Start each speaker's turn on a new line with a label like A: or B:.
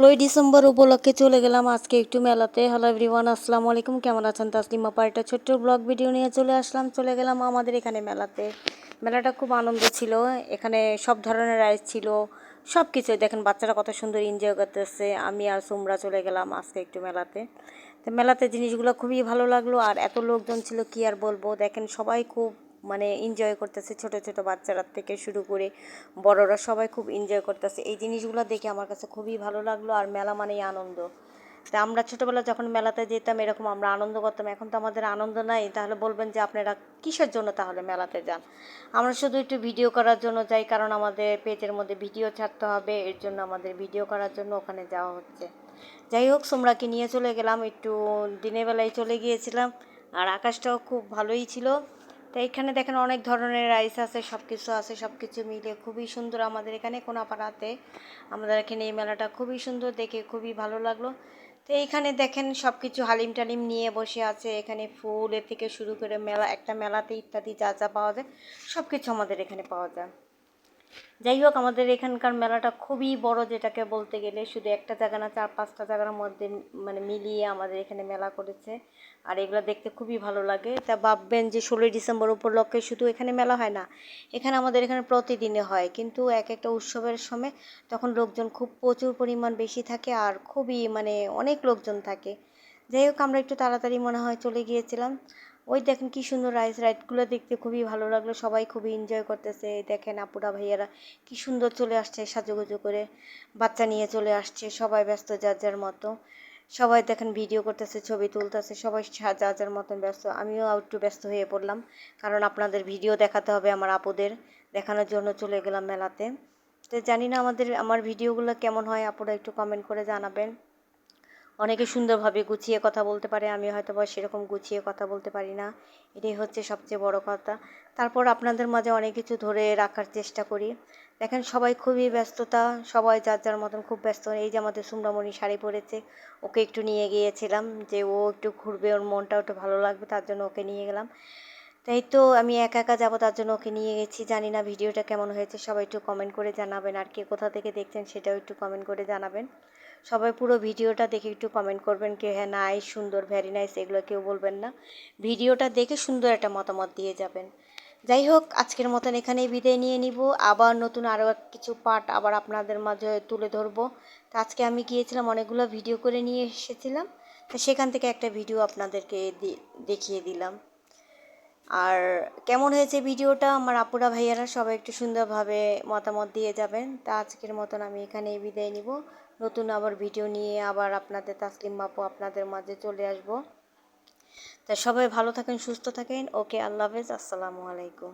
A: ষোলোই ডিসেম্বর উপলক্ষে চলে গেলাম আজকে একটু মেলাতে। হ্যালো এভরিওয়ান আসসালামু আলাইকুম। কেমন আছেন? তাসলিমা পার্টা ছোট্ট ব্লগ ভিডিও নিয়ে চলে আসলাম। চলে গেলাম আমাদের এখানে মেলাতে। মেলাটা খুব আনন্দ ছিল। এখানে সব ধরনের রাইস ছিল। সব কিছু দেখেন, বাচ্চারা কত সুন্দর এনজয় করতেছে। আমি আর সুমরা চলে গেলাম আজকে একটু মেলাতে। তো মেলাতে জিনিসগুলো খুবই ভালো লাগল। আর এত লোকজন ছিল, কি আর বলব? দেখেন, সবাই খুব মানে এনজয় করতেছে ছোট ছোট বাচ্চারা থেকে শুরু করে বড়রা সবাই খুব এনজয় করতেছে। এই জিনিসগুলো দেখে আমার কাছে খুবই ভালো লাগল আর মেলা মানেই আনন্দ। তা আমরা ছোটোবেলা যখন মেলাতে যেতাম এরকম আমরা আনন্দ করতাম, এখন তো আমাদের আনন্দ নাই। তাহলে বলবেন যে আপনারা কিসের জন্য তাহলে মেলাতে যান? আমরা শুধু একটু ভিডিও করার জন্য যাই, কারণ আমাদের পেজের মধ্যে ভিডিও ছাড়তে হবে, এর জন্য আমাদের ভিডিও করার জন্য ওখানে যাওয়া হচ্ছে। যাই হোক, সোমরাকে নিয়ে চলে গেলাম, একটু দিনের বেলায় চলে গিয়েছিলাম, আর আকাশটাও খুব ভালোই ছিল। তো এখানে দেখেন অনেক ধরনের রাইস আছে সব কিছু আছে সব কিছু মিলে খুবই সুন্দর আমাদের এখানে কোনাপাড়াতে। আমাদের এখানে এই মেলাটা খুবই সুন্দর, দেখে খুবই ভালো লাগল। তো এইখানে দেখেন সব কিছু হালিম টালিম নিয়ে বসে আছে, এখানে ফুলের থেকে শুরু করে মেলা, একটা মেলাতে ইত্যাদি যা যা পাওয়া যায় সব কিছু আমাদের এখানে পাওয়া যায়। যাই হোক, আমাদের এখানকার মেলাটা খুবই বড় যেটাকে বলতে গেলে, শুধু একটা জায়গা না, চার পাঁচটা জায়গার মধ্যে মানে মিলিয়ে আমাদের এখানে মেলা করেছে। আর এগুলো দেখতে খুবই ভালো লাগে। তা ভাববেন যে, ষোলোই ডিসেম্বর উপলক্ষে শুধু এখানে মেলা হয় না, এখানে আমাদের এখানে প্রতিদিনে হয়। কিন্তু এক একটা উৎসবের সময় তখন লোকজন খুব প্রচুর পরিমাণ বেশি থাকে আর খুবই মানে অনেক লোকজন থাকে। যাই হোক, আমরা একটু তাড়াতাড়ি মনে হয় চলে গিয়েছিলাম। ওই দেখেন কি সুন্দর রাইস রাইডগুলো দেখতে খুবই ভালো লাগল। সবাই খুবই এনজয় করতেছে। দেখেন আপুরা, ভাইয়ারা কি সুন্দর চলে আসছে সাজুগুজু করে। বাচ্চা নিয়ে চলে আসছে, সবাই ব্যস্ত যার যার মতো। সবাই দেখেন ভিডিও করতেছে, ছবি তুলতেছে, সবাই যার যার মতন ব্যস্ত। আমিও একটু ব্যস্ত হয়ে পড়লাম, কারণ আপনাদের ভিডিও দেখাতে হবে আমার আপুদের। দেখানোর জন্য চলে গেলাম মেলাতে। তো জানি না আমাদের, আমার ভিডিওগুলো কেমন হয়, আপুরা একটু কমেন্ট করে জানাবেন। অনেকে সুন্দরভাবে গুছিয়ে কথা বলতে পারে আমি হয়তো বা সেরকম গুছিয়ে কথা বলতে পারি না। এটাই হচ্ছে সবচেয়ে বড় কথা। তারপর আপনাদের মাঝে অনেক কিছু ধরে রাখার চেষ্টা করি। দেখেন, সবাই খুবই ব্যস্ততা, সবাই যার যার মতন খুব ব্যস্ত। এই যে আমাদের সুমরামণি শাড়ি পরেছে, ওকে একটু নিয়ে গিয়েছিলাম যে ও একটু ঘুরবে, ওর মনটাও একটু ভালো লাগবে, তার জন্য ওকে নিয়ে গেলাম। তাই তো আমি একা একা যাব, তার জন্য ওকে নিয়ে গেছি। জানি না ভিডিওটা কেমন হয়েছে, সবাই একটু কমেন্ট করে জানাবেন। আর কে কোথা থেকে দেখছেন সেটাও একটু কমেন্ট করে জানাবেন। সবাই পুরো ভিডিওটা দেখে একটু কমেন্ট করবেন কে হ্যাঁ নাইস সুন্দর ভ্যারি নাইস এগুলো কেউ বলবেন না। ভিডিওটা দেখে সুন্দর একটা মতামত দিয়ে যাবেন। যাই হোক, আজকের মতন এখানেই বিদায় নিয়ে নিব। আবার নতুন আরও কিছু পার্ট আবার আপনাদের মাঝে তুলে ধরবো। তো আজকে আমি গিয়েছিলাম, অনেকগুলো ভিডিও করে নিয়ে এসেছিলাম। তো সেখান থেকে একটা ভিডিও আপনাদেরকে দেখিয়ে দিলাম। আর কেমন হয়েছে ভিডিওটা? আমার আপুরা ভাইয়ারা সবাই একটু সুন্দরভাবে মতামত দিয়ে যাবেন। তা আজকের মতন আমি এখানেই বিদায় নিব। নতুন আবার ভিডিও নিয়ে আবার আপনাদের, তাসলিম বাপু আপনাদের মাঝে চলে আসব। তা সবাই ভালো থাকেন, সুস্থ থাকেন। ওকে, আল্লাহ হাফেজ। আসসালামু আলাইকুম।